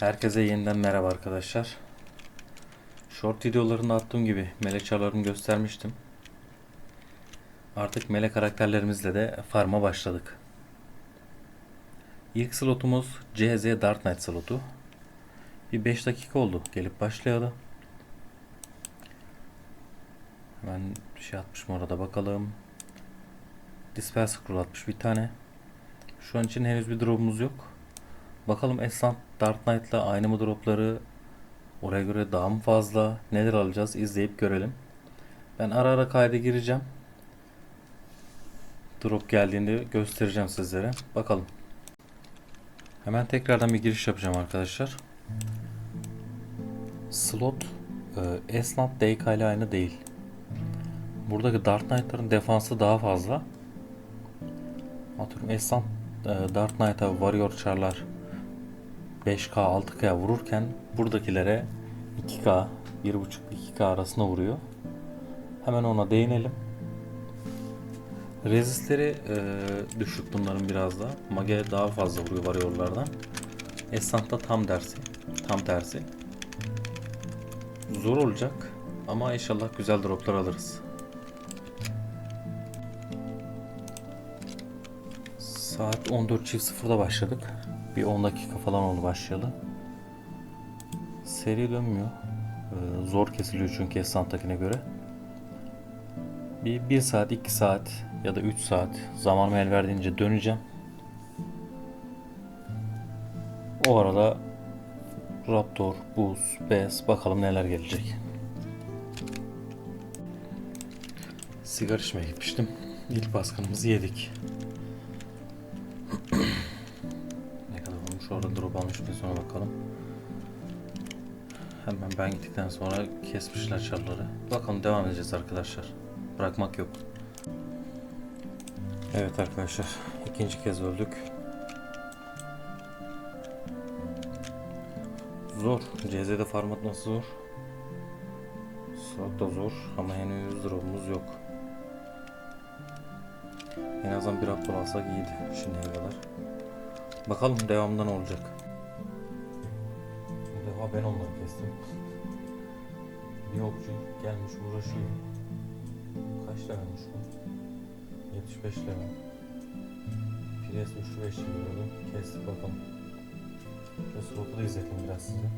Herkese yeniden merhaba arkadaşlar. Short videolarında attığım gibi melek çarlarımı göstermiştim. Artık melek karakterlerimizle de farma başladık. İlk slotumuz CZ Dark Knight slotu. Bir 5 dakika oldu gelip başlayalım. Hemen bir şey atmışım orada bakalım. Dispel Scroll atmış bir tane. Şu an için henüz bir drop'umuz yok. Bakalım Eslant Dark Knight'la aynı mı dropları? Oraya göre daha mı fazla? Neler alacağız? İzleyip görelim. Ben ara ara kayda gireceğim. Drop geldiğinde göstereceğim sizlere. Bakalım. Hemen tekrardan bir giriş yapacağım arkadaşlar. Slot e, Eslant DK ile aynı değil. Buradaki Dark Knight'ların defansı daha fazla. Atıyorum Eslant e, Dark Knight'a Warrior çarlar 5K 6K'ya vururken buradakilere 2K 1.5-2K arasında vuruyor. Hemen ona değinelim. Rezistleri e, düşük bunların biraz da. Mage daha fazla vuruyor Warrior'lardan. Esant'ta tam tersi. Tam tersi. Zor olacak ama inşallah güzel droplar alırız. Saat 14.00'da başladık. Bir 10 dakika falan oldu başlayalı. Seri dönmüyor. Ee, zor kesiliyor çünkü Esant'takine göre. Bir 1 saat, 2 saat ya da 3 saat zaman el verdiğince döneceğim. O arada Raptor, Buz, Bez bakalım neler gelecek. Sigara içmeye gitmiştim. İlk baskınımızı yedik. Olmuş orada drop almış bir sonra bakalım. Hemen ben gittikten sonra kesmişler çarları. Bakalım devam edeceğiz arkadaşlar. Bırakmak yok. Evet arkadaşlar ikinci kez öldük. Zor. CZ'de farm atması zor. Slot da zor ama henüz drop'umuz yok. En azından bir raptor alsak iyiydi şimdiye kadar. Bakalım devamında ne olacak. Bu defa ben onları kestim. Bir okçu gelmiş uğraşıyor. Kaç levelmiş bu? 75 level. PS 3'lü 5 geliyordu. Kestik bakalım. Şöyle slotu da izleteyim biraz size.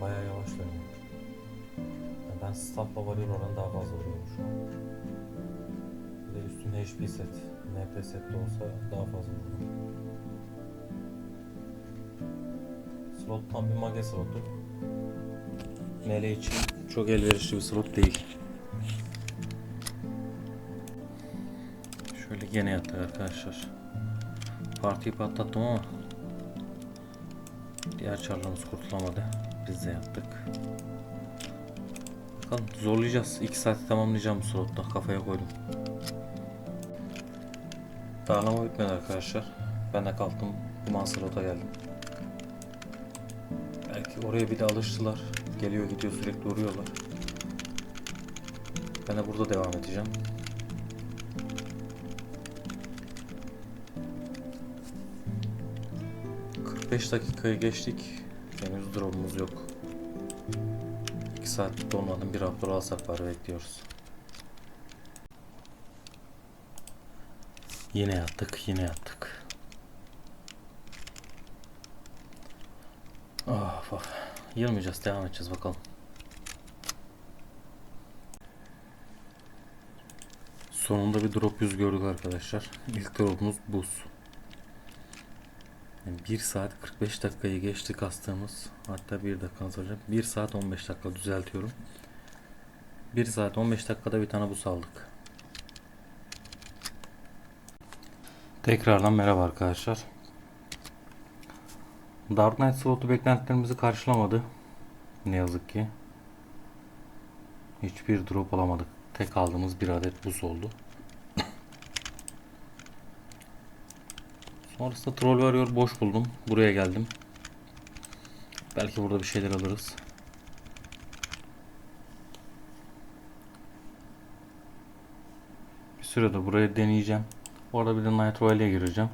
Bayağı yavaş dönüyor. Yani ben staffla varıyor oran daha fazla. Bir de üstünde HP set. MP set de olsa daha fazla vururum. Slot tam bir mage slotu. Mele için çok elverişli bir slot değil. Şöyle gene yattık arkadaşlar. Partiyi patlattım ama diğer çarlarımız kurtulamadı. Biz de yaptık. Bakalım zorlayacağız. 2 saati tamamlayacağım bu slotta. Kafaya koydum. Dağlama bitmedi arkadaşlar. Ben de kalktım. Duman slota geldim. Belki oraya bir de alıştılar. Geliyor gidiyor sürekli vuruyorlar. Ben de burada devam edeceğim. ...45 dakikayı geçtik. Henüz drop'umuz yok. 2 saatlik dolmadan bir raptor alsak var bekliyoruz. Yine yattık, yine yattık. Of of. Yılmayacağız, devam edeceğiz bakalım. Sonunda bir drop yüz gördük arkadaşlar. İlk drop'umuz buz. Yani 1 saat 45 dakikayı geçti kastığımız. Hatta 1 dakika soracağım. 1 saat 15 dakika düzeltiyorum. 1 saat 15 dakikada bir tane buz aldık. Tekrardan merhaba arkadaşlar. Dark Knight slotu beklentilerimizi karşılamadı. Ne yazık ki. Hiçbir drop alamadık. Tek aldığımız bir adet buz oldu. Sonrasında troll varıyor boş buldum. Buraya geldim. Belki burada bir şeyler alırız. Bir süre de buraya deneyeceğim. Orada bir de Night Royale'e gireceğim.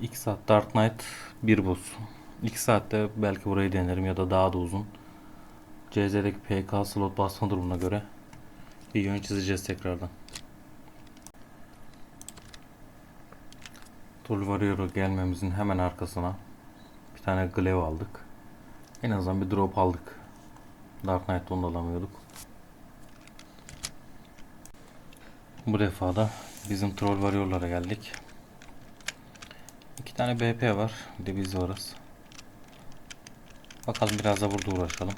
2 saat Dark Knight 1 buz. 2 saatte belki burayı denerim ya da daha da uzun. CZ'deki PK slot basma durumuna göre bir yön çizeceğiz tekrardan. Tool Warrior'a gelmemizin hemen arkasına bir tane Glaive aldık. En azından bir drop aldık. Dark Knight'ta onu alamıyorduk. Bu defa da bizim Troll Warrior'lara geldik. İki tane BP var. Bir de biz varız. Bakalım biraz da burada uğraşalım.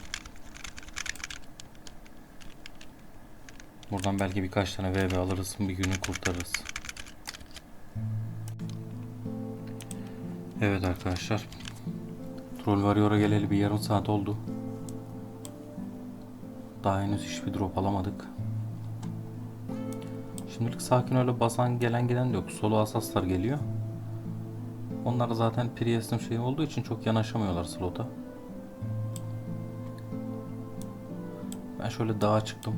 Buradan belki birkaç tane VB alırız. Bir günü kurtarırız. Evet arkadaşlar. Troll Warrior'a geleli bir yarım saat oldu. Daha henüz hiçbir drop alamadık. Şimdilik sakin öyle basan gelen giden de yok. Solo asaslar geliyor. Onlar zaten Priest'in şeyi olduğu için çok yanaşamıyorlar slota. Ben şöyle dağa çıktım.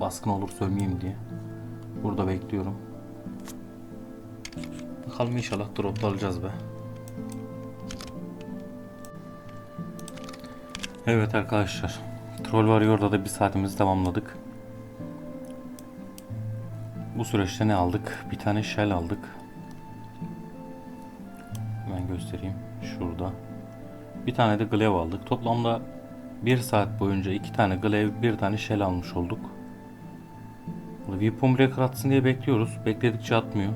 Baskın olur sönmeyeyim diye. Burada bekliyorum. Bakalım inşallah drop alacağız be. Evet arkadaşlar. Troll Warrior'da da bir saatimizi tamamladık. Bu süreçte ne aldık? Bir tane shell aldık. Hemen göstereyim. Şurada. Bir tane de glaive aldık. Toplamda bir saat boyunca iki tane glaive, bir tane shell almış olduk. Weapon Breaker atsın diye bekliyoruz. Bekledikçe atmıyor.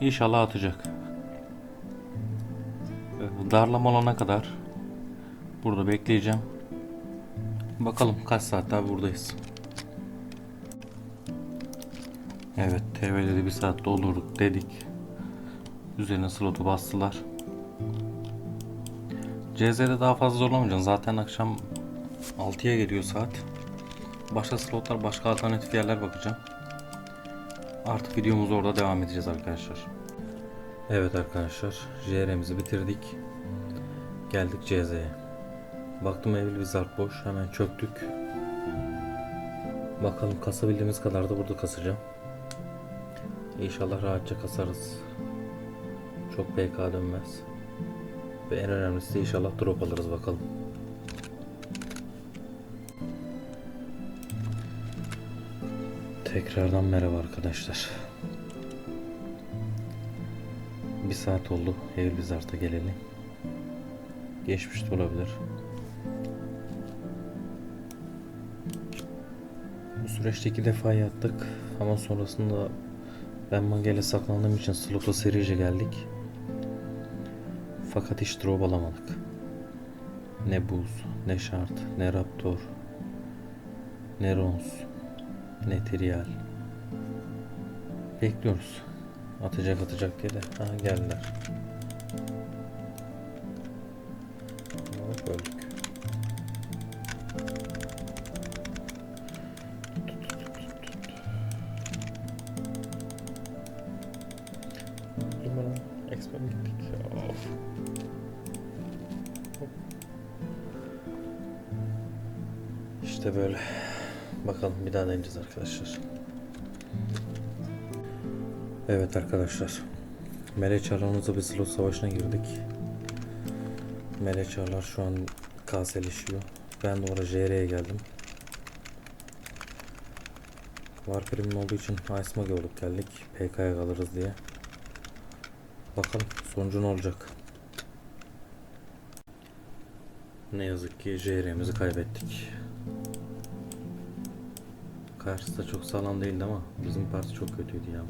İnşallah atacak. Darlama olana kadar burada bekleyeceğim. Bakalım kaç saat daha buradayız. Evet, TV'de de bir saat doldurduk dedik. Üzerine slotu bastılar. CZ'de daha fazla zorlamayacağım. Zaten akşam 6'ya geliyor saat. Başka slotlar, başka alternatif yerler bakacağım. Artık videomuz orada devam edeceğiz arkadaşlar. Evet arkadaşlar, JR'mizi bitirdik. Geldik CZ'ye. Baktım Evil Wizard boş, hemen çöktük. Bakalım kasabildiğimiz kadar da burada kasacağım. İnşallah rahatça kasarız. Çok PK dönmez. Ve en önemlisi de inşallah drop alırız bakalım. Tekrardan merhaba arkadaşlar. Bir saat oldu Evil Wizard'a geleli. Geçmiş de olabilir. Bu süreçte iki defa yattık ama sonrasında ben Mangel'e saklandığım için slota serice geldik. Fakat hiç drop alamadık. Ne buz, ne şart, ne raptor, ne rons, ne trial. Bekliyoruz. Atacak atacak diye de. Aha geldiler. Hop İşte böyle. Bakalım bir daha deneyeceğiz arkadaşlar. Evet arkadaşlar. Melek Çarlar'ımızla bir slot savaşına girdik. Melek Çarlar şu an kaseleşiyor. Ben de oraya JR'ye geldim. Var primim olduğu için Ice Mage olup geldik. PK'ya kalırız diye. Bakalım sonucu ne olacak. Ne yazık ki JR'mizi kaybettik. Karşısı da çok sağlam değildi ama bizim parti çok kötüydü ya.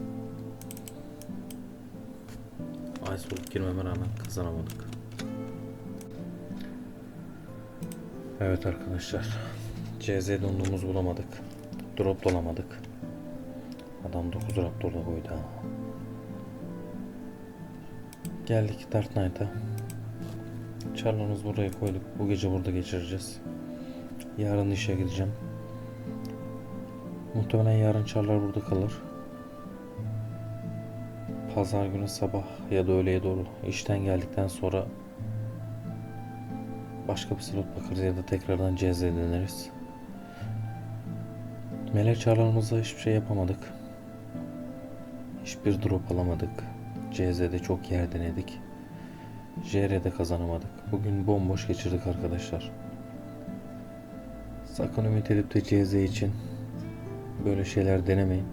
Ice olup girmeme rağmen kazanamadık. Evet arkadaşlar. CZ'de umduğumuzu bulamadık. Drop dolamadık. Adam 9 raptorla koydu ha. Geldik Dark Knight'a. Charlon'umuzu buraya koyduk. Bu gece burada geçireceğiz. Yarın işe gideceğim. Muhtemelen yarın Charlar burada kalır. Pazar günü sabah ya da öğleye doğru işten geldikten sonra başka bir slot bakarız ya da tekrardan CZ'ye döneriz. Melek çarlarımızda hiçbir şey yapamadık. Hiçbir drop alamadık. CZ'de çok yer denedik. JR'de kazanamadık. Bugün bomboş geçirdik arkadaşlar. Sakın ümit edip de CZ için böyle şeyler denemeyin.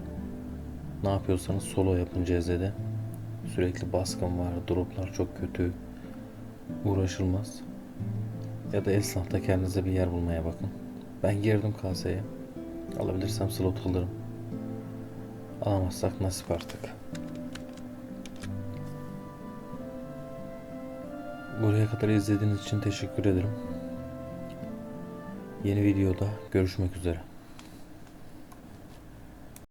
Ne yapıyorsanız solo yapın CZ'de. Sürekli baskın var, droplar çok kötü. Uğraşılmaz. Ya da esnafta kendinize bir yer bulmaya bakın. Ben girdim kaseye. Alabilirsem slot alırım. Alamazsak nasip artık. Buraya kadar izlediğiniz için teşekkür ederim. Yeni videoda görüşmek üzere.